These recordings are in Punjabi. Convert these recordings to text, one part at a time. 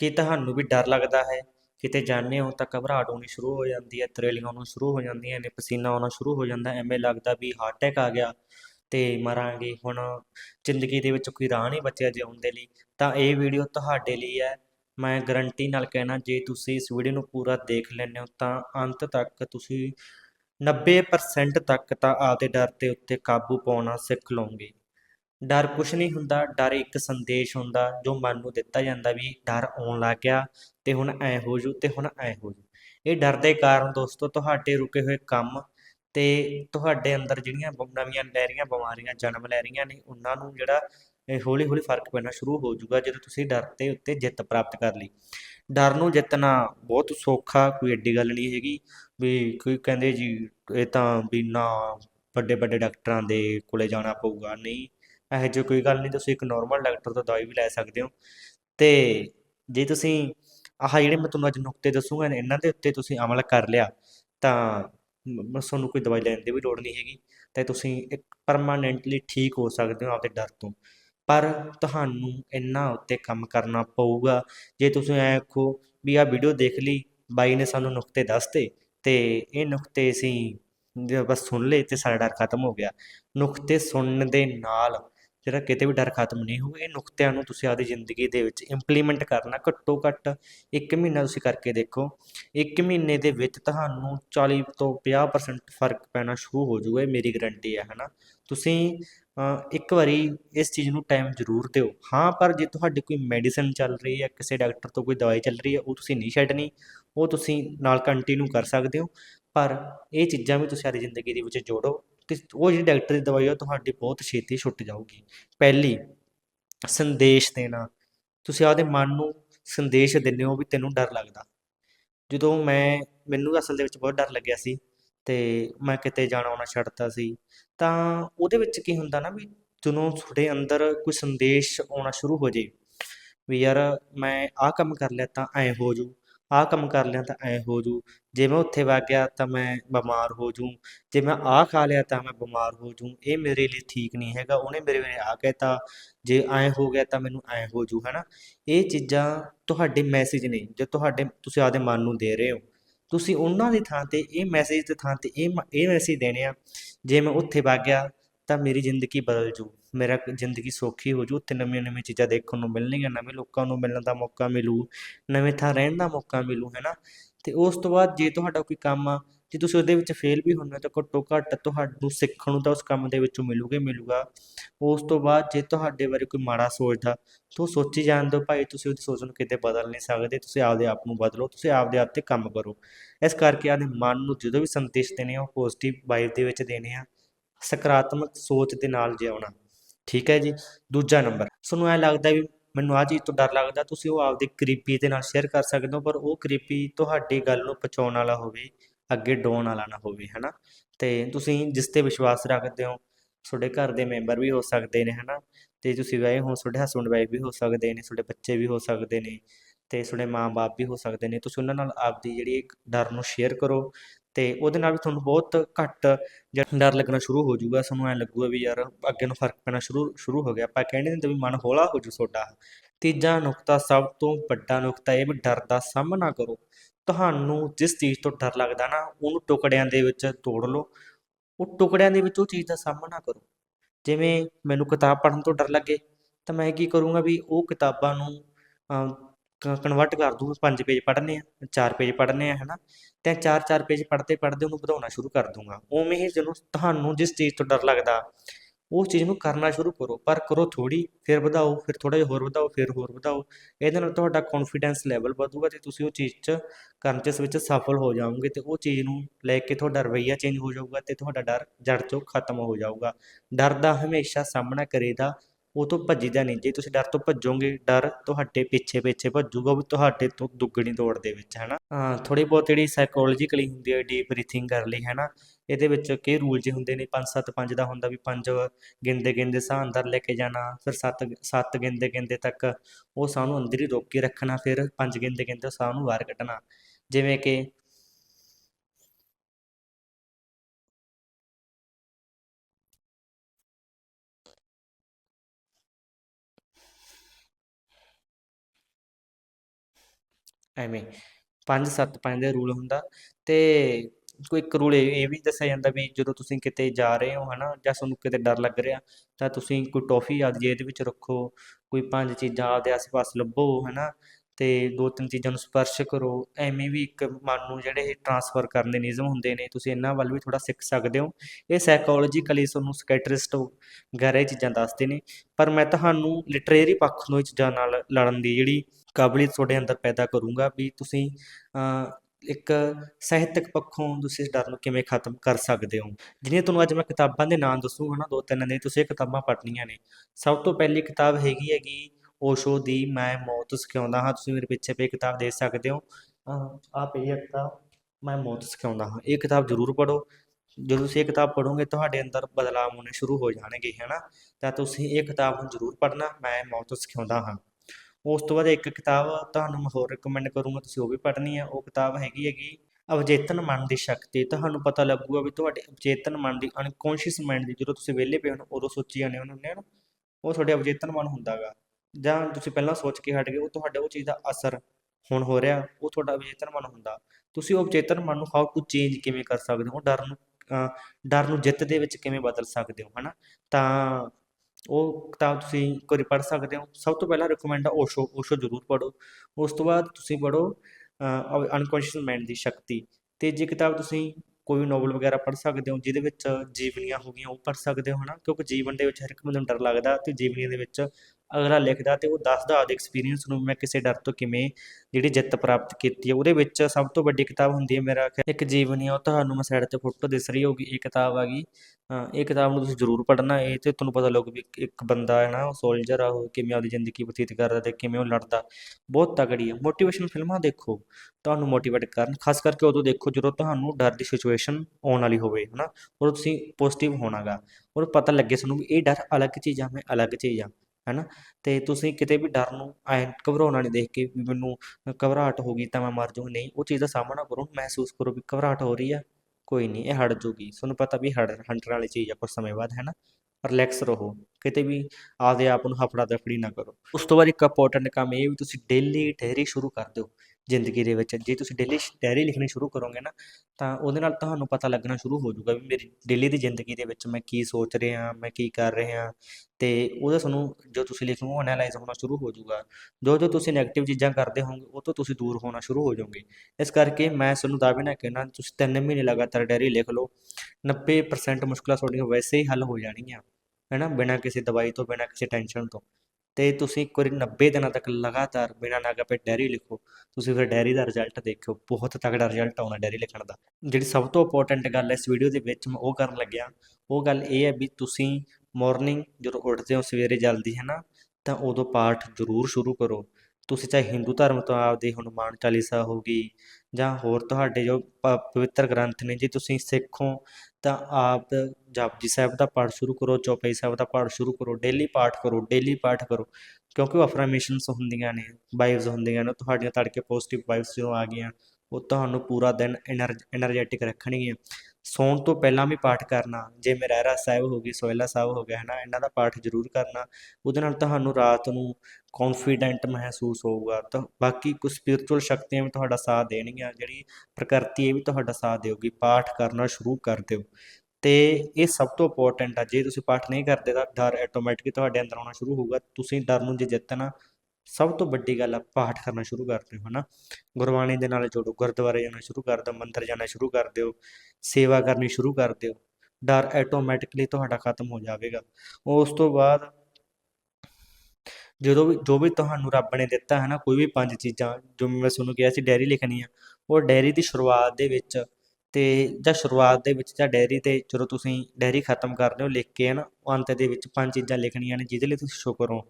ਕਿ ਤੁਹਾਨੂੰ ਵੀ ਡਰ ਲੱਗਦਾ ਹੈ, ਕਿਤੇ ਜਾਂਦੇ ਹੋ ਤਾਂ ਘਬਰਾਹਟ ਹੋਣੀ ਸ਼ੁਰੂ ਹੋ ਜਾਂਦੀ ਹੈ, ਤਰੇਲੀਆਂ ਆਉਣਾ ਸ਼ੁਰੂ ਹੋ ਜਾਂਦੀਆਂ ਨੇ, ਪਸੀਨਾ ਆਉਣਾ ਸ਼ੁਰੂ ਹੋ ਜਾਂਦਾ, ਐਵੇਂ ਲੱਗਦਾ ਵੀ ਹਾਰਟ ਅਟੈਕ ਆ ਗਿਆ ਤੇ ਮਰਾਂਗੇ। ਹੁਣ ਜ਼ਿੰਦਗੀ ਦੇ ਵਿੱਚ ਕੋਈ ਰਾਹ ਨਹੀਂ ਬਚਿਆ ਜਿਉਣ ਦੇ ਲਈ, ਤਾਂ ਇਹ ਵੀਡੀਓ ਤੁਹਾਡੇ ਲਈ ਹੈ। ਮੈਂ ਗਰੰਟੀ ਨਾਲ ਕਹਿਣਾ, ਜੇ ਤੁਸੀਂ ਇਸ ਵੀਡੀਓ ਨੂੰ ਪੂਰਾ ਦੇਖ ਲੈਂਦੇ ਹੋ ਤਾਂ ਅੰਤ ਤੱਕ ਤੁਸੀਂ 90% ਤੱਕ ਤਾਂ ਆਪਦੇ ਡਰ ਦੇ ਉੱਤੇ ਕਾਬੂ ਪਾਉਣਾ ਸਿੱਖ ਲਓਗੇ। ਡਰ ਕੁਛ ਨਹੀਂ ਹੁੰਦਾ, ਡਰ ਇੱਕ ਸੰਦੇਸ਼ ਹੁੰਦਾ ਜੋ ਮਨ ਨੂੰ ਦਿੱਤਾ ਜਾਂਦਾ ਵੀ ਡਰ ਆਉਣ ਲੱਗ ਗਿਆ ਤੇ ਹੁਣ ਐ ਹੋ ਜੂ ਤੇ ਹੁਣ ਐ ਹੋ ਜੂ ਇਹ ਡਰ ਦੇ ਕਾਰਨ ਦੋਸਤੋ ਤੁਹਾਡੇ ਰੁਕੇ ਹੋਏ ਕੰਮ ਤੇ ਤੁਹਾਡੇ ਅੰਦਰ ਜਿਹੜੀਆਂ ਨਵੀਆਂ ਲਹਿਰੀਆਂ ਬਿਮਾਰੀਆਂ, ਜਨਮ ਲੈ ਰਹੀਆਂ ਨੇ ਉਹਨਾਂ ਨੂੰ ਜਿਹੜਾ ਇਹ ਹੌਲੀ ਹੌਲੀ ਫ਼ਰਕ ਪੈਣਾ ਸ਼ੁਰੂ ਹੋ ਜਾਊਗਾ ਜਦੋਂ ਤੁਸੀਂ ਡਰ ਦੇ ਉੱਤੇ ਜਿੱਤ ਪ੍ਰਾਪਤ ਕਰ ਲਈ। ਡਰ ਨੂੰ ਜਿੱਤਣਾ ਬਹੁਤ ਸੌਖਾ, ਕੋਈ ਐਡੀ ਗੱਲ ਨਹੀਂ ਹੈਗੀ ਵੀ ਕੋਈ ਕਹਿੰਦੇ ਜੀ ਇਹ ਤਾਂ ਵੀ ਨਾ ਵੱਡੇ ਵੱਡੇ ਡਾਕਟਰਾਂ ਦੇ ਕੋਲੇ ਜਾਣਾ ਪਊਗਾ, ਨਹੀਂ। ਇਹੋ ਜਿਹੀ ਕੋਈ ਗੱਲ ਨਹੀਂ, ਤੁਸੀਂ ਇੱਕ ਨਾਰਮਲ ਡਾਕਟਰ ਤੋਂ ਦਵਾਈ ਵੀ ਲੈ ਸਕਦੇ ਹੋ। ਤੇ ਜੇ ਤੁਸੀਂ ਆਹ ਜਿਹੜੇ ਮੈਂ ਤੁਹਾਨੂੰ ਅੱਜ ਨੁਕਤੇ ਦੱਸੂਗਾ, ਇਹਨਾਂ ਦੇ ਉੱਤੇ ਤੁਸੀਂ ਅਮਲ ਕਰ ਲਿਆ, ਤਾਂ ਤੁਹਾਨੂੰ ਕੋਈ ਦਵਾਈ ਲੈਣ ਦੀ ਵੀ ਲੋੜ ਨਹੀਂ ਹੈਗੀ। ਤੇ ਤੁਸੀਂ ਇੱਕ ਪਰਮਾਨੈਂਟਲੀ ਠੀਕ ਹੋ ਸਕਦੇ ਹੋ ਆਪਦੇ ਡਰ ਤੋਂ। ਪਰ ਤੁਹਾਨੂੰ ਇਹਨਾਂ ਉੱਤੇ ਕੰਮ ਕਰਨਾ ਪਊਗਾ। ਜੇ ਤੁਸੀਂ ਐ ਆਖੋ ਵੀ ਆਹ ਵੀਡੀਓ ਦੇਖ ਲਈ, ਬਾਈ ਨੇ ਸਾਨੂੰ ਨੁਕਤੇ ਦੱਸਤੇ, ਤੇ ਇਹ ਨੁਕਤੇ ਅਸੀਂ ਬਸ ਸੁਣ ਲਏ ਤੇ ਸਾਡਾ ਡਰ ਖਤਮ ਹੋ ਗਿਆ। ਨੁਕਤੇ ਸੁਣਨ ਦੇ ਨਾਲ ਜਿਹੜਾ ਕਿਤੇ ਵੀ ਡਰ ਖਤਮ ਨਹੀਂ ਹੋਊਗਾ, ਇਹ ਨੁਕਤਿਆਂ ਨੂੰ ਤੁਸੀਂ ਆਪਦੀ ਜ਼ਿੰਦਗੀ ਦੇ ਵਿੱਚ ਇੰਪਲੀਮੈਂਟ ਕਰਨਾ, ਘੱਟੋ ਘੱਟ ਇੱਕ ਮਹੀਨਾ ਤੁਸੀਂ ਕਰਕੇ ਦੇਖੋ। ਇੱਕ ਮਹੀਨੇ ਦੇ ਵਿੱਚ ਤੁਹਾਨੂੰ 40 ਤੋਂ 50% ਫ਼ਰਕ ਪੈਣਾ ਸ਼ੁਰੂ ਹੋ ਜਾਊਗਾ, ਇਹ ਮੇਰੀ ਗਾਰੰਟੀ ਹੈ, ਹਨਾ? ਤੁਸੀਂ ਇੱਕ ਵਾਰੀ ਇਸ ਚੀਜ਼ ਨੂੰ ਟਾਈਮ ਜ਼ਰੂਰ ਦਿਓ। ਹਾਂ, ਪਰ ਜੇ ਤੁਹਾਡੀ ਕੋਈ ਮੈਡੀਸਨ ਚੱਲ ਰਹੀ ਹੈ, ਕਿਸੇ ਡਾਕਟਰ ਤੋਂ ਕੋਈ ਦਵਾਈ ਚੱਲ ਰਹੀ ਹੈ, ਉਹ ਤੁਸੀਂ ਨਹੀਂ ਛੱਡਣੀ, ਉਹ ਤੁਸੀਂ ਨਾਲ ਕੰਟੀਨਿਊ ਕਰ ਸਕਦੇ ਹੋ। ਪਰ ਇਹ ਚੀਜ਼ਾਂ ਵੀ ਤੁਸੀਂ ਆਪਣੀ ਜ਼ਿੰਦਗੀ ਦੇ ਵਿੱਚ ਜੋੜੋ। ਤੇ ਉਹ ਜਿਹੜੀ ਡਾਕਟਰ ਦੀ ਦਵਾਈ ਆ, ਉਹ ਤੁਹਾਡੀ ਬਹੁਤ ਛੇਤੀ ਛੁੱਟ ਜਾਊਗੀ। ਪਹਿਲੀ, ਸੰਦੇਸ਼ ਦੇਣਾ। ਤੁਸੀਂ ਆਪਦੇ ਮਨ ਨੂੰ ਸੰਦੇਸ਼ ਦਿੰਦੇ ਹੋ ਵੀ ਤੈਨੂੰ ਡਰ ਲੱਗਦਾ। ਜਦੋਂ ਮੈਂ, ਮੈਨੂੰ ਅਸਲ ਦੇ ਵਿੱਚ ਬਹੁਤ ਡਰ ਲੱਗਿਆ ਸੀ ਤੇ ਮੈਂ ਕਿਤੇ ਜਾਣਾ ਆਉਣਾ ਛੱਡਤਾ ਸੀ, ਤਾਂ ਉਹਦੇ ਵਿੱਚ ਕੀ ਹੁੰਦਾ ਨਾ ਵੀ ਜਦੋਂ ਤੁਹਾਡੇ ਅੰਦਰ ਕੋਈ ਸੰਦੇਸ਼ ਆਉਣਾ ਸ਼ੁਰੂ ਹੋ ਜੇ ਵੀ ਯਾਰ ਮੈਂ ਆਹ ਕੰਮ ਕਰ ਲਿਆ ਤਾਂ ਐ ਹੋ ਜੂ ਆਹ ਕੰਮ ਕਰ ਲਿਆ ਤਾਂ ਐ ਹੋ ਜੂ ਜੇ ਮੈਂ ਉੱਥੇ ਵਗ ਗਿਆ ਤਾਂ ਮੈਂ ਬਿਮਾਰ ਹੋ ਜੂ ਜੇ ਮੈਂ ਆਹ ਖਾ ਲਿਆ ਤਾਂ ਮੈਂ ਬਿਮਾਰ ਹੋ ਜੂ ਇਹ ਮੇਰੇ ਲਈ ਠੀਕ ਨਹੀਂ ਹੈਗਾ। ਉਹਨੇ ਮੇਰੇ ਵੇਲੇ ਆ ਕਹਿਤਾ। ਜੇ ਐ ਹੋ ਗਿਆ ਤਾਂ ਮੈਨੂੰ ਐ ਹੋ ਜੂ ਹੈਨਾ? ਇਹ ਚੀਜ਼ਾਂ ਤੁਹਾਡੇ ਮੈਸੇਜ ਨੇ, ਜੋ ਤੁਹਾਡੇ, ਤੁਸੀਂ ਆਪਦੇ ਮਨ ਨੂੰ ਦੇ ਰਹੇ ਹੋ। ਤੁਸੀਂ ਉਹਨਾਂ ਦੀ ਥਾਂ ਤੇ ਇਹ ਮੈਸੇਜ ਦੀ ਥਾਂ ਤੇ ਇਹ ਮ- ਇਹ ਮੈਸੇਜ ਦੇਣੇ ਆ। ਜੇ ਮੈਂ ਉੱਥੇ ਵਗ ਗਿਆ ਤਾਂ ਮੇਰੀ ਜ਼ਿੰਦਗੀ ਬਦਲ ਜੂ ਮੇਰਾ ਜ਼ਿੰਦਗੀ ਸੌਖੀ ਹੋ ਜੂ, ਉੱਥੇ ਨਵੀਆਂ ਨਵੀਆਂ ਚੀਜ਼ਾਂ ਦੇਖਣ ਨੂੰ ਮਿਲਣਗੀਆਂ, ਨਵੇਂ ਲੋਕਾਂ ਨੂੰ ਮਿਲਣ ਦਾ ਮੌਕਾ ਮਿਲੂ, ਨਵੇਂ ਥਾਂ ਰਹਿਣ ਦਾ ਮੌਕਾ ਮਿਲੂ ਹੈ ਨਾ ਤੇ ਉਸ ਤੋਂ ਬਾਅਦ ਜੇ ਤੁਹਾਡਾ ਕੋਈ ਕੰਮ ਆ, ਜੇ ਤੁਸੀਂ ਉਹਦੇ ਵਿੱਚ ਫੇਲ ਵੀ ਹੁੰਦੇ ਹੋ, ਤਾਂ ਘੱਟੋ ਘੱਟ ਤੁਹਾਨੂੰ ਸਿੱਖਣ ਨੂੰ ਤਾਂ ਉਸ ਕੰਮ ਦੇ ਵਿੱਚੋਂ ਮਿਲੂਗਾ ਹੀ ਮਿਲੂਗਾ। ਉਸ ਤੋਂ ਬਾਅਦ ਜੇ ਤੁਹਾਡੇ ਬਾਰੇ ਕੋਈ ਮਾੜਾ ਸੋਚਦਾ, ਤਾਂ ਉਹ ਸੋਚੀ ਜਾਣ ਦਿਓ, ਭਾਈ ਤੁਸੀਂ ਉਹਦੀ ਸੋਚ ਨੂੰ ਕਿਤੇ ਬਦਲ ਨਹੀਂ ਸਕਦੇ, ਤੁਸੀਂ ਆਪਦੇ ਆਪ ਨੂੰ ਬਦਲੋ, ਤੁਸੀਂ ਆਪਦੇ ਆਪ ਤੇ ਕੰਮ ਕਰੋ। ਇਸ ਕਰਕੇ ਆਪਦੇ ਮਨ ਨੂੰ ਜਦੋਂ ਵੀ ਸੰਦੇਸ਼ ਦੇਣੇ ਆ, ਉਹ ਪੋਜ਼ਿਟਿਵ ਵਾਈਬ ਦੇ ਵਿੱਚ ਦੇਣੇ ਆ, ਸਕਾਰਾਤਮਕ ਸੋਚ ਦੇ ਨਾਲ ਜਿਉਣਾ। ਠੀਕ ਹੈ ਜੀ, ਦੂਜਾ ਨੰਬਰ, ਤੁਹਾਨੂੰ ਐ ਲੱਗਦਾ ਵੀ ਮੈਨੂੰ ਆਹ ਚੀਜ਼ ਤੋਂ ਡਰ ਲੱਗਦਾ, ਤੁਸੀਂ ਉਹ ਆਪਦੇ ਕਰੀਬੀ ਦੇ ਨਾਲ ਸ਼ੇਅਰ ਕਰ ਸਕਦੇ ਹੋ, ਪਰ ਉਹ ਕਰੀਬੀ ਤੁਹਾਡੀ ਗੱਲ ਨੂੰ ਪਹੁੰਚਾਉਣ ਵਾਲਾ ਹੋਵੇ, ਅੱਗੇ ਡਾਉਣ ਵਾਲਾ ਨਾ ਹੋਵੇ, ਹੈਨਾ? ਤੇ ਤੁਸੀਂ ਜਿਸ ਤੇ ਵਿਸ਼ਵਾਸ ਰੱਖਦੇ ਹੋ, ਤੁਹਾਡੇ ਘਰ ਦੇ ਮੈਂਬਰ ਵੀ ਹੋ ਸਕਦੇ ਨੇ, ਹੈਨਾ? ਤੇ ਤੁਸੀਂ ਵਿਆਹੇ ਹੋ, ਤੁਹਾਡੇ ਹਸਬੰਡ ਵਾਈਫ ਵੀ ਹੋ ਸਕਦੇ ਨੇ, ਤੁਹਾਡੇ ਬੱਚੇ ਵੀ ਹੋ ਸਕਦੇ ਨੇ, ਤੇ ਤੁਹਾਡੇ ਮਾਂ-ਬਾਪ ਵੀ ਹੋ ਸਕਦੇ ਨੇ, ਤੁਸੀਂ ਉਹਨਾਂ ਨਾਲ ਆਪਦੀ ਜਿਹੜੀ ਇੱਕ ਡਰ ਨੂੰ ਸ਼ੇਅਰ ਕਰੋ ਤੇ ਉਹਦੇ ਨਾਲ ਵੀ ਤੁਹਾਨੂੰ ਬਹੁਤ ਘੱਟ ਜਿਹੜਾ ਡਰ ਲੱਗਣਾ ਸ਼ੁਰੂ ਹੋ ਜਾਊਗਾ ਤੁਹਾਨੂੰ ਐ ਲੱਗੂਗਾ ਵੀ ਯਾਰ ਅੱਗੇ ਨੂੰ ਫ਼ਰਕ ਪੈਣਾ ਸ਼ੁਰੂ ਸ਼ੁਰੂ ਹੋ ਗਿਆ। ਆਪਾਂ ਕਹਿੰਦੇ ਨੇ ਵੀ ਮਨ ਹੌਲਾ ਹੋ ਜੂ ਤੁਹਾਡਾ। ਤੀਜਾ ਨੁਕਤਾ, ਸਭ ਤੋਂ ਵੱਡਾ ਨੁਕਤਾ ਇਹ ਵੀ ਡਰ ਦਾ ਸਾਹਮਣਾ ਕਰੋ। ਤੁਹਾਨੂੰ ਜਿਸ ਚੀਜ਼ ਤੋਂ ਡਰ ਲੱਗਦਾ ਨਾ, ਉਹਨੂੰ ਟੁਕੜਿਆਂ ਦੇ ਵਿੱਚ ਤੋੜ ਲਓ। ਉਹ ਟੁਕੜਿਆਂ ਦੇ ਵਿੱਚ ਉਹ ਚੀਜ਼ ਦਾ ਸਾਹਮਣਾ ਕਰੋ। ਜਿਵੇਂ ਮੈਨੂੰ ਕਿਤਾਬ ਪੜ੍ਹਨ ਤੋਂ ਡਰ ਲੱਗੇ, ਤਾਂ ਮੈਂ ਕੀ ਕਰੂੰਗਾ ਵੀ ਉਹ ਕਿਤਾਬਾਂ ਨੂੰ ਕਨਵਰਟ ਕਰ ਦੂੰਗਾ, ਪੰਜ ਪੇਜ ਪੜ੍ਹਨੇ ਆ, ਚਾਰ ਪੇਜ ਪੜ੍ਹਨੇ ਆ, ਹਨਾ? ਤੇ ਚਾਰ ਚਾਰ ਪੇਜ ਪੜ੍ਹਦੇ ਪੜ੍ਹਦੇ ਉਹਨੂੰ ਵਧਾਉਣਾ ਸ਼ੁਰੂ ਕਰ ਦੂੰਗਾ। ਉਵੇਂ ਹੀ ਜਦੋਂ ਤੁਹਾਨੂੰ ਜਿਸ ਚੀਜ਼ ਤੋਂ ਡਰ ਲੱਗਦਾ ਉਸ ਚੀਜ਼ ਨੂੰ ਕਰਨਾ ਸ਼ੁਰੂ ਕਰੋ, ਪਰ ਕਰੋ ਥੋੜੀ ਫਿਰ ਵਧਾਓ, ਫਿਰ ਥੋੜਾ ਜਿਹਾ ਹੋਰ ਵਧਾਓ, ਫਿਰ ਹੋਰ ਵਧਾਓ। ਇਹਦੇ ਨਾਲ ਤੁਹਾਡਾ ਕੌਨਫੀਡੈਂਸ ਲੈਵਲ ਵਧੂਗਾ ਤੇ ਤੁਸੀਂ ਉਹ ਚੀਜ਼ 'ਚ ਕਰਨ 'ਚ ਇਸ ਵਿੱਚ ਸਫਲ ਹੋ ਜਾਓਗੇ ਤੇ ਉਹ ਚੀਜ਼ ਨੂੰ ਲੈ ਕੇ ਤੁਹਾਡਾ ਰਵੱਈਆ ਚੇਂਜ ਹੋ ਜਾਊਗਾ ਤੇ ਤੁਹਾਡਾ ਡਰ ਜੜ 'ਚੋਂ ਖਤਮ ਹੋ ਜਾਊਗਾ। ਡਰ ਦਾ ਹਮੇਸ਼ਾ ਸਾਹਮਣਾ ਕਰੀਦਾ ਉਹ ਤੋਂ ਭੱਜੀਦਾ ਨਹੀਂ। ਜੇ ਤੁਸੀਂ ਡਰ ਤੋਂ ਭੱਜੋਗੇ, ਡਰ ਤੁਹਾਡੇ ਪਿੱਛੇ ਪਿੱਛੇ ਭੱਜੂਗਾ ਵੀ ਤੁਹਾਡੇ ਤੋਂ ਦੁੱਗਣੀ ਦੌੜ ਦੇ ਵਿੱਚ ਹੈ ਨਾ ਥੋੜੀ ਬਹੁਤ ਜਿਹੜੀ ਸਾਈਕੋਲੋਜੀਕਲੀ ਹੁੰਦੀ ਹੈ ਡੀਪ ਬਰੀਥਿੰਗ ਕਰ ਲਈ ਹੈ ਨਾ ਇਹਦੇ ਵਿੱਚ ਕਈ ਰੂਲ ਜਿਹੇ ਹੁੰਦੇ ਨੇ 5 7 5 ਦਾ ਹੁੰਦਾ ਵੀ ਪੰਜ ਗਿਣਦੇ ਗਿਣਦੇ ਸਾਹ ਅੰਦਰ ਲੈ ਕੇ ਜਾਣਾ, ਫਿਰ 7 7 ਗਿਣਦੇ ਗਿਣਦੇ ਤੱਕ ਉਹ ਸਾਹ ਨੂੰ ਅੰਦਰ ਹੀ ਰੋਕ ਕੇ ਰੱਖਣਾ, ਫਿਰ ਪੰਜ ਗਿਣਦੇ ਗਿਣਦੇ ਸਾਹ ਨੂੰ ਬਾਹਰ ਕੱਢਣਾ। ਜਿਵੇਂ ਕਿ ਐਵੇਂ 5 7 5 ਦਾ ਰੂਲ ਹੁੰਦਾ ਤੇ ਕੋਈ ਇੱਕ ਰੂਲ ਇਹ ਇਹ ਵੀ ਦੱਸਿਆ ਜਾਂਦਾ ਵੀ ਜਦੋਂ ਤੁਸੀਂ ਕਿਤੇ ਜਾ ਰਹੇ ਹੋ ਹਨਾ ਜਾਂ ਤੁਹਾਨੂੰ ਕਿਤੇ ਡਰ ਲੱਗ ਰਿਹਾ ਤਾਂ ਤੁਸੀਂ ਕੋਈ ਟੋਫੀ ਆਪਦੀ ਜੇਬ ਦੇ ਵਿੱਚ ਰੱਖੋ, ਕੋਈ ਪੰਜ ਚੀਜ਼ਾਂ ਆਪਦੇ ਆਸ-ਪਾਸ ਲੱਭੋ ਹਨਾ ਤੇ ਦੋ ਤਿੰਨ ਚੀਜ਼ਾਂ ਨੂੰ ਸਪਰਸ਼ ਕਰੋ, ਐਵੇਂ ਵੀ ਇੱਕ ਮਨ ਨੂੰ ਜਿਹੜੇ ਇਹ ਟਰਾਂਸਫਰ ਕਰਨ ਦੇ ਨਿਯਮ ਹੁੰਦੇ ਨੇ ਤੁਸੀਂ ਇਹਨਾਂ ਵੱਲ ਵੀ ਥੋੜਾ ਸਿੱਖ ਸਕਦੇ ਹੋ। ਇਹ ਸਾਈਕੋਲੋਜੀਕਲੀ ਤੁਹਾਨੂੰ ਸਕੈਟਰਿਸਟ ਵਗੈਰਾ ਇਹ ਚੀਜ਼ਾਂ ਦੱਸਦੇ ਨੇ, ਪਰ ਮੈਂ ਤੁਹਾਨੂੰ ਲਿਟਰੇਰੀ ਪੱਖ ਨੂੰ ਇਹ ਚੀਜ਼ਾਂ ਨਾਲ ਲੜਨ ਦੀ ਜਿਹੜੀ ਕਾਬਲੀਅਤ ਤੁਹਾਡੇ ਅੰਦਰ ਪੈਦਾ ਕਰੂੰਗਾ ਵੀ ਤੁਸੀਂ ਇੱਕ ਸਾਹਿਤਕ ਪੱਖੋਂ ਤੁਸੀਂ ਇਸ ਡਰ ਨੂੰ ਕਿਵੇਂ ਖਤਮ ਕਰ ਸਕਦੇ ਹੋ। ਜਿਹੜੀਆਂ ਤੁਹਾਨੂੰ ਅੱਜ ਮੈਂ ਕਿਤਾਬਾਂ ਦੇ ਨਾਮ ਦੱਸੂ ਹਨਾ ਦੋ ਤਿੰਨ ਨੇ, ਤੁਸੀਂ ਇਹ ਕਿਤਾਬਾਂ ਪੜ੍ਹਨੀਆਂ ਨੇ। ਸਭ ਤੋਂ ਪਹਿਲੀ ਕਿਤਾਬ ਹੈਗੀ ਹੈਗੀ, ਓਸ਼ੋ ਦੀ ਮੈਂ ਮੌਤ ਸਿਖਾਉਂਦਾ ਹਾਂ, ਤੁਸੀਂ ਮੇਰੇ ਪਿੱਛੇ ਪੇ ਕਿਤਾਬ ਦੇਖ ਸਕਦੇ ਹੋ। ਆਹ ਪਈ ਹੈ ਕਿਤਾਬ, ਮੈਂ ਮੌਤ ਸਿਖਾਉਂਦਾ ਹਾਂ। ਇਹ ਕਿਤਾਬ ਜ਼ਰੂਰ ਪੜ੍ਹੋ। ਜਦੋਂ ਤੁਸੀਂ ਇਹ ਕਿਤਾਬ ਪੜ੍ਹੋਗੇ, ਤੁਹਾਡੇ ਅੰਦਰ ਬਦਲਾਅ ਹੋਣੇ ਸ਼ੁਰੂ ਹੋ ਜਾਣਗੇ ਹੈ ਨਾ ਤਾਂ ਤੁਸੀਂ ਇਹ ਕਿਤਾਬ ਨੂੰ ਜ਼ਰੂਰ ਪੜ੍ਹਨਾ, ਮੈਂ ਮੌਤ ਸਿਖਾਉਂਦਾ ਹਾਂ। ਉਸ ਤੋਂ ਬਾਅਦ ਇੱਕ ਕਿਤਾਬ ਤੁਹਾਨੂੰ ਮੈਂ ਹੋਰ ਰਿਕਮੈਂਡ ਕਰੂੰਗਾ ਤੁਸੀਂ ਉਹ ਵੀ ਪੜ੍ਹਨੀ ਹੈ ਉਹ ਕਿਤਾਬ ਹੈਗੀ ਹੈਗੀ ਅਵਚੇਤਨ ਮਨ ਦੀ ਸ਼ਕਤੀ। ਤੁਹਾਨੂੰ ਪਤਾ ਲੱਗੂਗਾ ਵੀ ਤੁਹਾਡੇ ਅਵਚੇਤਨ ਮਨ ਦੀ ਅਨਕੌਂਸ਼ੀਅਸ ਮਾਈਂਡ ਦੀ ਜਦੋਂ ਤੁਸੀਂ ਵਿਹਲੇ ਪਏ ਹੋ ਨਾ, ਉਦੋਂ ਸੋਚੀ ਜਾਂਦੇ ਹੋ ਹੁੰਦੇ ਨਾ ਉਹ ਤੁਹਾਡੇ ਅਵਚੇਤਨ ਮਨ ਹੁੰਦਾਗਾ ਜਾਂ ਤੁਸੀਂ ਪਹਿਲਾਂ ਸੋਚ ਕੇ ਹਟ ਗਏ ਉਹ ਤੁਹਾਡੇ ਉਹ ਚੀਜ਼ ਦਾ ਅਸਰ ਹੁਣ ਹੋ ਰਿਹਾ ਉਹ ਤੁਹਾਡਾ ਅਵਚੇਤਨ ਮਨ ਹੁੰਦਾ। ਤੁਸੀਂ ਉਹ ਅਵਚੇਤਨ ਮਨ ਨੂੰ ਹਾਊ ਟੂ ਚੇਂਜ ਕਿਵੇਂ ਕਰ ਸਕਦੇ ਹੋ? ਡਰ ਨੂੰ ਡਰ ਨੂੰ ਜਿੱਤ ਦੇ ਵਿੱਚ ਕਿਵੇਂ ਬਦਲ ਸਕਦੇ ਹੋ ਹਨਾ? ਤਾਂ ਉਹ ਕਿਤਾਬ ਤੁਸੀਂ ਇੱਕ ਵਾਰੀ ਪੜ੍ਹ ਸਕਦੇ ਹੋ। ਸਭ ਤੋਂ ਪਹਿਲਾਂ ਰਿਕਮੈਂਡ ਆ ਓਸ਼ੋ ਓਸ਼ੋ ਜ਼ਰੂਰ ਪੜ੍ਹੋ। ਉਸ ਤੋਂ ਬਾਅਦ ਤੁਸੀਂ ਪੜ੍ਹੋ ਅਨਕੌਂਸ਼ੀਅਸ ਮਾਈਂਡ ਦੀ ਸ਼ਕਤੀ। ਤੇ ਜੇ ਕਿਤਾਬ ਤੁਸੀਂ ਕੋਈ ਨੋਵਲ ਵਗੈਰਾ ਪੜ੍ਹ ਸਕਦੇ ਹੋ, ਜਿਹਦੇ ਵਿੱਚ ਜੀਵਨੀਆਂ ਹੋ ਗਈਆਂ, ਉਹ ਪੜ੍ਹ ਸਕਦੇ ਹੋ ਹੈ ਨਾ ਕਿਉਂਕਿ ਜੀਵਨ ਦੇ ਵਿੱਚ ਹਰ ਇੱਕ ਬੰਦੇ ਨੂੰ ਡਰ ਲੱਗਦਾ ਅਤੇ ਜੀਵਨੀਆਂ ਦੇ ਵਿੱਚ ਅਗਲਾ ਲਿਖਦਾ ਤੇ ਉਹ ਦੱਸਦਾ ਆਪਦੇ ਐਕਸਪੀਰੀਅੰਸ ਨੂੰ ਮੈਂ ਕਿਸੇ ਡਰ ਤੋਂ ਕਿਵੇਂ ਜਿਹੜੀ ਜਿੱਤ ਪ੍ਰਾਪਤ ਕੀਤੀ ਹੈ। ਉਹਦੇ ਵਿੱਚ ਸਭ ਤੋਂ ਵੱਡੀ ਕਿਤਾਬ ਹੁੰਦੀ ਹੈ ਮੇਰਾ ਇੱਕ ਜੀਵਨੀ ਆ, ਉਹ ਤੁਹਾਨੂੰ ਮੈਂ ਸਾਈਡ ਤੇ ਫੋਟੋ ਦਿਸ ਰਹੀ ਹੋਗੀ ਇਹ ਕਿਤਾਬ ਆ ਗਈ। ਇਹ ਕਿਤਾਬ ਨੂੰ ਤੁਸੀਂ ਜ਼ਰੂਰ ਪੜ੍ਹਨਾ, ਇਹ ਤੇ ਤੁਹਾਨੂੰ ਪਤਾ ਲੱਗੂ ਵੀ ਇੱਕ ਬੰਦਾ ਹੈ ਨਾ, ਉਹ ਸੋਲਜਰ ਆ, ਉਹ ਕਿਵੇਂ ਆਪਦੀ ਜ਼ਿੰਦਗੀ ਬਤੀਤ ਕਰਦਾ ਤੇ ਕਿਵੇਂ ਉਹ ਲੜਦਾ, ਬਹੁਤ ਤਕੜੀ ਹੈ ਮੋਟੀਵੇਸ਼ਨਲ ਫਿਲਮਾਂ ਦੇਖੋ, ਤੁਹਾਨੂੰ ਮੋਟੀਵੇਟ ਕਰਨ, ਖਾਸ ਕਰਕੇ ਉਦੋਂ ਦੇਖੋ ਜਦੋਂ ਤੁਹਾਨੂੰ ਡਰ ਦੀ ਸਿਚੁਏਸ਼ਨ ਆਉਣ ਵਾਲੀ ਹੋਵੇ, ਹਨਾ। ਔਰ ਤੁਸੀਂ ਪੋਜ਼ਿਟਿਵ ਹੋਣਾਗਾ। ਔਰ ਪਤਾ ਲੱਗੇ ਤੁਹਾਨੂੰ ਵੀ ਇਹ ਡਰ ਅਲੱਗ ਚੀਜ਼ ਆ, ਮੈਂ ਅਲੱਗ ਚੀਜ਼ ਆ। ਹੈਨਾ? ਤੇ ਤੁਸੀਂ ਕਿਤੇ ਵੀ ਡਰ ਨੂੰ ਐ ਘਬਰਾਉਣਾ ਨਹੀਂ ਦੇਖ ਕੇ ਵੀ ਮੈਨੂੰ ਘਬਰਾਹਟ ਹੋ ਗਈ ਤਾਂ ਮੈਂ ਮਰ ਜਾਊਂ। ਨਹੀਂ, ਉਹ ਚੀਜ਼ ਦਾ ਸਾਹਮਣਾ ਕਰੋ, ਮਹਿਸੂਸ ਕਰੋ ਵੀ ਘਬਰਾਹਟ ਹੋ ਰਹੀ ਆ, ਕੋਈ ਨਹੀਂ, ਇਹ ਹਟ ਜੂਗੀ। ਤੁਹਾਨੂੰ ਪਤਾ ਵੀ ਹੜ ਹੰਟਣ ਵਾਲੀ ਚੀਜ਼ ਆ ਕੁਝ ਸਮੇਂ ਬਾਅਦ ਹੈ ਨਾ ਰਿਲੈਕਸ ਰਹੋ, ਕਿਤੇ ਵੀ ਆਪਦੇ ਆਪ ਨੂੰ ਹਫੜਾ ਦਫੜੀ ਨਾ ਕਰੋ। ਉਸ ਤੋਂ ਬਾਅਦ ਇੱਕ ਇੰਪੋਰਟੈਂਟ ਕੰਮ ਇਹ ਵੀ ਤੁਸੀਂ ਡੇਲੀ ਡਾਇਰੀ ਸ਼ੁਰੂ ਕਰ ਦਿਓ। ਜ਼ਿੰਦਗੀ ਦੇ ਵਿੱਚ, ਜੇ ਤੁਸੀਂ ਡੇਲੀ ਡਾਇਰੀ ਲਿਖਣੀ ਸ਼ੁਰੂ ਕਰੋਗੇ ਨਾ, ਤਾਂ ਉਹਦੇ ਨਾਲ ਤੁਹਾਨੂੰ ਪਤਾ ਲੱਗਣਾ ਸ਼ੁਰੂ ਹੋ ਜਾਊਗਾ ਵੀ ਮੇਰੀ ਡੇਲੀ ਦੀ ਜ਼ਿੰਦਗੀ ਦੇ ਵਿੱਚ ਮੈਂ ਕੀ ਸੋਚ ਰਿਹਾ, ਮੈਂ ਕੀ ਕਰ ਰਿਹਾ। ਤੇ ਉਹਦਾ ਤੁਹਾਨੂੰ, ਜੋ ਤੁਸੀਂ ਲਿਖੋ ਉਹ ਐਨਾਲਾਈਜ਼ ਹੋਣਾ ਸ਼ੁਰੂ ਹੋ ਜਾਊਗਾ। ਜੋ ਜੋ ਤੁਸੀਂ 네ਗੇਟਿਵ ਚੀਜ਼ਾਂ ਕਰਦੇ ਹੋਵੋਗੇ, ਉਹ ਤੋਂ ਤੁਸੀਂ ਦੂਰ ਹੋਣਾ ਸ਼ੁਰੂ ਹੋ ਜਾਓਗੇ। ਇਸ ਕਰਕੇ ਮੈਂ ਤੁਹਾਨੂੰ ਦਾਅਵੇ ਨਾਲ ਕਹਿਣਾ ਤੁਸੀਂ ਤਿੰਨ ਮਹੀਨੇ ਲਗਾਤਾਰ ਡਾਇਰੀ ਲਿਖ ਲਓ। 90% ਮੁਸ਼ਕਲਾਂ ਤੁਹਾਡੀਆਂ ਵੈਸੇ ਹੀ ਹੱਲ ਹੋ ਜਾਣਗੀਆਂ ਹੈਨਾ? ਬਿਨਾਂ ਕਿਸੇ ਦਵਾਈ ਤੋਂ, ਬਿਨਾਂ ਕਿਸੇ ਟੈਨਸ਼ਨ ਤੋਂ। ਤੇ ਤੁਸੀਂ ਇੱਕ ਵਾਰੀ 90 ਦਿਨਾਂ ਤੱਕ ਲਗਾਤਾਰ ਬਿਨਾਂ ਨਾਗਾ ਪੇ ਡਾਇਰੀ ਲਿਖੋ, ਤੁਸੀਂ ਫਿਰ ਡਾਇਰੀ ਦਾ ਰਿਜ਼ਲਟ ਦੇਖਿਓ, ਬਹੁਤ ਤਕੜਾ ਰਿਜ਼ਲਟ ਆਉਣਾ ਡਾਇਰੀ ਲਿਖਣ ਦਾ। ਜਿਹੜੀ ਸਭ ਤੋਂ ਇੰਪੋਰਟੈਂਟ ਗੱਲ ਹੈ, ਇਸ ਵੀਡੀਓ ਦੇ ਵਿੱਚ ਮੈਂ ਉਹ ਕਰਨ ਲੱਗਿਆ। ਉਹ ਗੱਲ ਇਹ ਹੈ ਵੀ ਤੁਸੀਂ ਮਾਰਨਿੰਗ ਜਦੋਂ ਉੱਠਦੇ ਹੋ ਸਵੇਰੇ ਜਲਦੀ ਹੈ ਨਾ ਤਾਂ ਉਦੋਂ ਪਾਠ ਜ਼ਰੂਰ ਸ਼ੁਰੂ ਕਰੋ। ਤੁਸੀਂ ਚਾਹੇ ਹਿੰਦੂ ਧਰਮ ਤੋਂ ਆਪਦੇ ਹਨੂੰਮਾਨ ਚਾਲੀਸਾ ਹੋ ਗਈ ਜਾਂ ਹੋਰ ਤੁਹਾਡੇ ਜੋ ਪਵਿੱਤਰ ਗ੍ਰੰਥ ਨੇ, ਜੇ ਤੁਸੀਂ ਸਿੱਖ ਹੋ ਤਾਂ ਆਪ ਜਾਪਜੀ ਸਾਹਿਬ ਦਾ ਪਾਠ ਸ਼ੁਰੂ ਕਰੋ, ਚੌਪਈ ਸਾਹਿਬ ਦਾ ਪਾਠ ਸ਼ੁਰੂ ਕਰੋ ਡੇਲੀ ਪਾਠ ਕਰੋ ਡੇਲੀ ਪਾਠ ਕਰੋ, ਕਿਉਂਕਿ ਉਹ ਅਫਰਮੇਸ਼ਨਸ ਹੁੰਦੀਆਂ ਨੇ ਵਾਈਬਸ ਹੁੰਦੀਆਂ ਨੇ, ਤੁਹਾਡੀਆਂ ਤੜਕੇ ਪੋਜ਼ਿਟਿਵ ਵਾਈਬਸ ਜਦੋਂ ਆ ਗਈਆਂ, ਉਹ ਤੁਹਾਨੂੰ ਪੂਰਾ ਦਿਨ એનર્ਜੈਟਿਕ ਰੱਖਣਗੀਆਂ। ਸੌਣ ਤੋਂ ਪਹਿਲਾਂ ਵੀ ਪਾਠ ਕਰਨਾ, ਜੇ ਮਹਿਰਾ ਸਾਹਿਬ ਹੋ ਗਈ ਸੋਇਲਾ ਸਾਹਿਬ ਹੋ ਗਿਆ ਹੈ ਨਾ ਇਹਨਾਂ ਦਾ ਪਾਠ ਜ਼ਰੂਰ ਕਰਨਾ, ਉਹਦੇ ਨਾਲ ਤੁਹਾਨੂੰ ਰਾਤ ਨੂੰ ਕੌਨਫੀਡੈਂਟ ਮਹਿਸੂਸ ਹੋਊਗਾ, ਤਾਂ ਬਾਕੀ ਕੁਝ ਸਪਿਰਚੁਅਲ ਸ਼ਕਤੀਆਂ ਵੀ ਤੁਹਾਡਾ ਸਾਥ ਦੇਣਗੀਆਂ, ਜਿਹੜੀ ਪ੍ਰਕਿਰਤੀ ਇਹ ਵੀ ਤੁਹਾਡਾ ਸਾਥ ਦੇਊਗੀ, ਪਾਠ ਕਰਨਾ ਸ਼ੁਰੂ ਕਰ ਦਿਓ। ਤੇ ਇਹ ਸਭ ਤੋਂ ਇੰਪੋਰਟੈਂਟ ਆ, ਜੇ ਤੁਸੀਂ ਪਾਠ ਨਹੀਂ ਕਰਦੇ ਤਾਂ ਡਰ ਆਟੋਮੈਟਿਕਲੀ ਤੁਹਾਡੇ ਅੰਦਰ ਆਉਣਾ ਸ਼ੁਰੂ ਹੋਊਗਾ, ਤੁਸੀਂ ਡਰ ਨੂੰ ਜੇ ਜਿੱਤਣਾ ਸਭ ਤੋਂ ਵੱਡੀ ਗੱਲ ਆ, ਪਾਠ ਕਰਨਾ ਸ਼ੁਰੂ ਕਰ ਦਿਓ, ਹਨਾ। ਗੁਰਬਾਣੀ ਦੇ ਨਾਲ ਜੋੜੋ, ਗੁਰਦੁਆਰੇ ਜਾਣਾ ਸ਼ੁਰੂ ਕਰ ਦਿਓ, ਮੰਦਰ ਜਾਣਾ ਸ਼ੁਰੂ ਕਰ ਦਿਓ, ਸੇਵਾ ਕਰਨੀ ਸ਼ੁਰੂ ਕਰ ਦਿਓ, ਡਰ ਆਟੋਮੈਟਿਕਲੀ ਤੁਹਾਡਾ ਖਤਮ ਹੋ ਜਾਵੇਗਾ। ਉਸ ਤੋਂ ਬਾਅਦ ਜਦੋਂ ਵੀ, ਜੋ ਵੀ ਤੁਹਾਨੂੰ ਰੱਬ ਨੇ ਦਿੱਤਾ ਹੈ ਨਾ ਕੋਈ ਵੀ ਪੰਜ ਚੀਜ਼ਾਂ, ਜੋ ਮੈਂ ਤੁਹਾਨੂੰ ਕਿਹਾ ਸੀ ਡਾਇਰੀ ਲਿਖਣੀ ਆ, ਉਹ ਡਾਇਰੀ ਦੀ ਸ਼ੁਰੂਆਤ ਦੇ ਵਿੱਚ ਤੇ ਜਾਂ ਸ਼ੁਰੂਆਤ ਦੇ ਵਿੱਚ ਜਾਂ ਡਾਇਰੀ ਤੇ ਜਦੋਂ ਤੁਸੀਂ ਡਾਇਰੀ ਖਤਮ ਕਰਦੇ ਹੋ ਲਿਖ ਕੇ ਹੈ ਨਾ ਉਹ ਅੰਤ ਦੇ ਵਿੱਚ ਪੰਜ ਚੀਜ਼ਾਂ ਲਿਖਣੀਆਂ ਨੇ ਜਿਹਦੇ ਲਈ ਤੁਸੀਂ ਸ਼ੁਕਰ ਹੋ।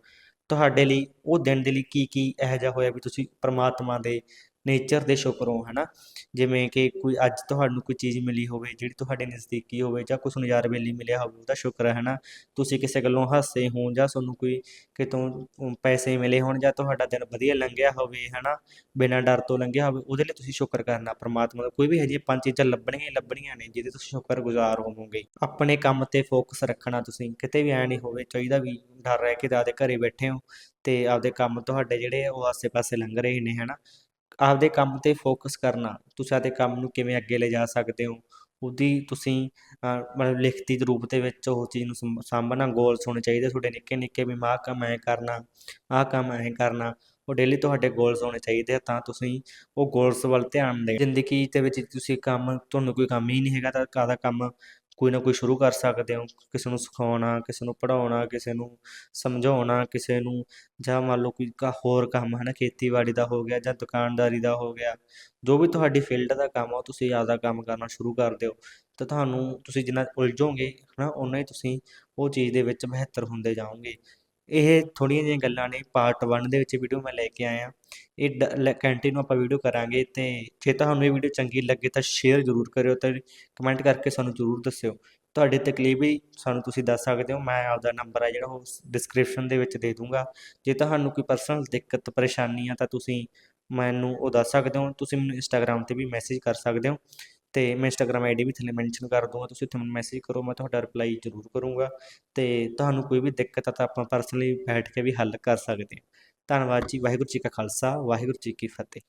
ਤੁਹਾਡੇ ਲਈ ਉਹ ਦਿਨ ਦੇ ਲਈ ਕੀ ਕੀ ਇਹੋ ਜਿਹਾ ਹੋਇਆ ਵੀ ਤੁਸੀਂ ਪਰਮਾਤਮਾ ਦੇ ਨੇਚਰ ਦੇ ਸ਼ੁਕਰ ਹੋ ਹੈ ਨਾ ਜਿਵੇਂ ਕਿ ਕੋਈ ਅੱਜ ਤੁਹਾਨੂੰ ਕੋਈ ਚੀਜ਼ ਮਿਲੀ ਹੋਵੇ, ਜਿਹੜੀ ਤੁਹਾਡੇ ਨਜ਼ਦੀਕੀ ਹੋਵੇ ਜਾਂ ਕੁਛ ਨਜ਼ਾਰੇ ਲਈ ਮਿਲਿਆ ਹੋਵੇ, ਉਹਦਾ ਸ਼ੁਕਰ ਹੈ ਨਾ ਤੁਸੀਂ ਕਿਸੇ ਗੱਲੋਂ ਹਾਸੇ ਹੋ ਜਾਂ ਤੁਹਾਨੂੰ ਕੋਈ ਕਿਤੋਂ ਪੈਸੇ ਮਿਲੇ ਹੋਣ ਜਾਂ ਤੁਹਾਡਾ ਦਿਨ ਵਧੀਆ ਲੰਘਿਆ ਹੋਵੇ ਹੈ ਨਾ ਬਿਨਾਂ ਡਰ ਤੋਂ ਲੰਘਿਆ ਹੋਵੇ, ਉਹਦੇ ਲਈ ਤੁਸੀਂ ਸ਼ੁਕਰ ਕਰਨਾ, ਪ੍ਰਮਾਤਮਾ ਦਾ। ਕੋਈ ਵੀ ਇਹੋ ਜਿਹੀਆਂ ਪੰਜ ਚੀਜ਼ਾਂ ਲੱਭਣੀਆਂ ਹੀ ਲੱਭਣੀਆਂ ਨੇ, ਜਿਹਦੇ ਤੁਸੀਂ ਸ਼ੁਕਰਗੁਜ਼ਾਰ ਹੋਵੋਗੇ। ਆਪਣੇ ਕੰਮ ਤੇ ਫੋਕਸ ਰੱਖਣਾ ਤੁਸੀਂ, ਕਿਤੇ ਵੀ ਐ ਨਹੀਂ ਹੋਵੇ, ਚਾਹੀਦਾ ਵੀ ਡਰ ਰਹਿ ਕੇ ਤੇ ਆਪਦੇ ਘਰੇ ਬੈਠੇ ਹੋ ਤੇ ਆਪਦੇ ਕੰਮ ਤੁਹਾਡੇ ਜਿਹੜੇ ਉਹ ਆਸੇ-ਪਾਸੇ ਲੰਘ ਰਹੇ ਨੇ ਹੈ ਨਾ ਆਪਦੇ ਕੰਮ 'ਤੇ ਫੋਕਸ ਕਰਨਾ, ਤੁਸੀਂ ਆਪਦੇ ਕੰਮ ਨੂੰ ਕਿਵੇਂ ਅੱਗੇ ਲਿਜਾ ਸਕਦੇ ਹੋ, ਉਹਦੀ ਤੁਸੀਂ ਮਤਲਬ ਲਿਖਤੀ ਦੇ ਰੂਪ ਦੇ ਵਿੱਚ ਉਹ ਚੀਜ਼ ਨੂੰ ਸੰਭ, ਸਾਂਭਣਾ ਗੋਲਸ ਹੋਣੇ ਚਾਹੀਦੇ, ਤੁਹਾਡੇ ਨਿੱਕੇ ਨਿੱਕੇ ਵੀ, ਮੈਂ ਆਹ ਕੰਮ ਐਂ ਕਰਨਾ, ਆਹ ਕੰਮ ਐਂ ਕਰਨਾ। ਉਹ ਡੇਲੀ ਤੁਹਾਡੇ ਗੋਲਸ ਹੋਣੇ ਚਾਹੀਦੇ ਆ, ਤਾਂ ਤੁਸੀਂ ਉਹ ਗੋਲਸ ਵੱਲ ਧਿਆਨ ਦੇ ਜ਼ਿੰਦਗੀ ਦੇ ਵਿੱਚ ਤੁਸੀਂ ਕੰਮ, ਤੁਹਾਨੂੰ ਕੋਈ ਕੰਮ ਹੀ ਨਹੀਂ ਹੈਗਾ, ਤਾਂ ਕਾਹਦਾ ਕੰਮ ਕੋਈ ਨਾ ਕੋਈ ਸ਼ੁਰੂ ਕਰ ਸਕਦੇ ਹੋ। ਕਿਸੇ ਨੂੰ ਸਿਖਾਉਣਾ, ਕਿਸੇ ਨੂੰ ਪੜ੍ਹਾਉਣਾ, ਕਿਸੇ ਨੂੰ ਸਮਝਾਉਣਾ, ਕਿਸੇ ਨੂੰ ਜਾਂ ਮੰਨ ਲਓ ਕੋਈ ਕ, ਹੋਰ ਕੰਮ ਹੈ ਨਾ ਖੇਤੀਬਾੜੀ ਦਾ ਹੋ ਗਿਆ ਜਾਂ ਦੁਕਾਨਦਾਰੀ ਦਾ ਹੋ ਗਿਆ, ਜੋ ਵੀ ਤੁਹਾਡੀ ਫੀਲਡ ਦਾ ਕੰਮ ਆ, ਉਹ ਤੁਸੀਂ ਆਪਦਾ ਕੰਮ ਕਰਨਾ ਸ਼ੁਰੂ ਕਰ ਦਿਓ। ਤਾਂ ਤੁਹਾਨੂੰ ਤੁਸੀਂ ਜਿੰਨਾ ਉਲਝੋਗੇ, ਹਨਾ ਨਾ ਓਨਾ ਹੀ ਤੁਸੀਂ ਉਹ ਚੀਜ਼ ਦੇ ਵਿੱਚ ਬਿਹਤਰ ਹੁੰਦੇ ਜਾਓਗੇ। ਇਹ ਥੋੜ੍ਹੀਆਂ ਜਿਹੀਆਂ ਗੱਲਾਂ ਨੇ ਪਾਰਟ 1 ਦੇ ਵਿੱਚ ਵੀਡੀਓ ਮੈਂ ਲੈ ਕੇ ਆਇਆ। ਇਹ ਕੰਟੀਨਿਊ ਆਪਾਂ ਵੀਡੀਓ ਕਰਾਂਗੇ ਅਤੇ ਜੇ ਤੁਹਾਨੂੰ ਇਹ ਵੀਡੀਓ ਚੰਗੀ ਲੱਗੇ ਤਾਂ ਸ਼ੇਅਰ ਜ਼ਰੂਰ ਕਰਿਓ ਅਤੇ ਕਮੈਂਟ ਕਰਕੇ ਸਾਨੂੰ ਜ਼ਰੂਰ ਦੱਸਿਓ। ਤੁਹਾਡੀ ਤਕਲੀਫ ਵੀ ਸਾਨੂੰ ਤੁਸੀਂ ਦੱਸ ਸਕਦੇ ਹੋ, ਮੈਂ ਆਪਦਾ ਨੰਬਰ ਆ ਜਿਹੜਾ ਉਹ ਡਿਸਕ੍ਰਿਪਸ਼ਨ ਦੇ ਵਿੱਚ ਦੇ ਦੂੰਗਾ। ਜੇ ਤੁਹਾਨੂੰ ਕੋਈ ਪਰਸਨਲ ਦਿੱਕਤ ਪਰੇਸ਼ਾਨੀ ਆ ਤਾਂ ਤੁਸੀਂ ਮੈਨੂੰ ਉਹ ਦੱਸ ਸਕਦੇ ਹੋ, ਤੁਸੀਂ ਮੈਨੂੰ ਇੰਸਟਾਗ੍ਰਾਮ 'ਤੇ ਵੀ ਮੈਸੇਜ ਕਰ ਸਕਦੇ ਹੋ। ਅਤੇ ਮੈਂ ਇੰਸਟਾਗ੍ਰਾਮ ਆਈ ਡੀ ਵੀ ਥੱਲੇ ਮੈਂਸ਼ਨ ਕਰ ਦੂੰਗਾ ਤੁਸੀਂ ਉੱਥੇ ਮੈਨੂੰ ਮੈਸੇਜ ਕਰੋ, ਮੈਂ ਤੁਹਾਡਾ ਰਿਪਲਾਈ ਜ਼ਰੂਰ ਕਰੂੰਗਾ ਅਤੇ ਤੁਹਾਨੂੰ ਕੋਈ ਵੀ ਦਿੱਕਤ ਆ ਤਾਂ ਆਪਾਂ ਪਰਸਨਲੀ ਬੈਠ ਕੇ ਵੀ ਹੱਲ ਕਰ ਸਕਦੇ ਹਾਂ। ਧੰਨਵਾਦ ਜੀ, ਵਾਹਿਗੁਰੂ ਜੀ ਕਾ ਖਾਲਸਾ, ਵਾਹਿਗੁਰੂ ਜੀ ਕੀ ਫਤਿਹ।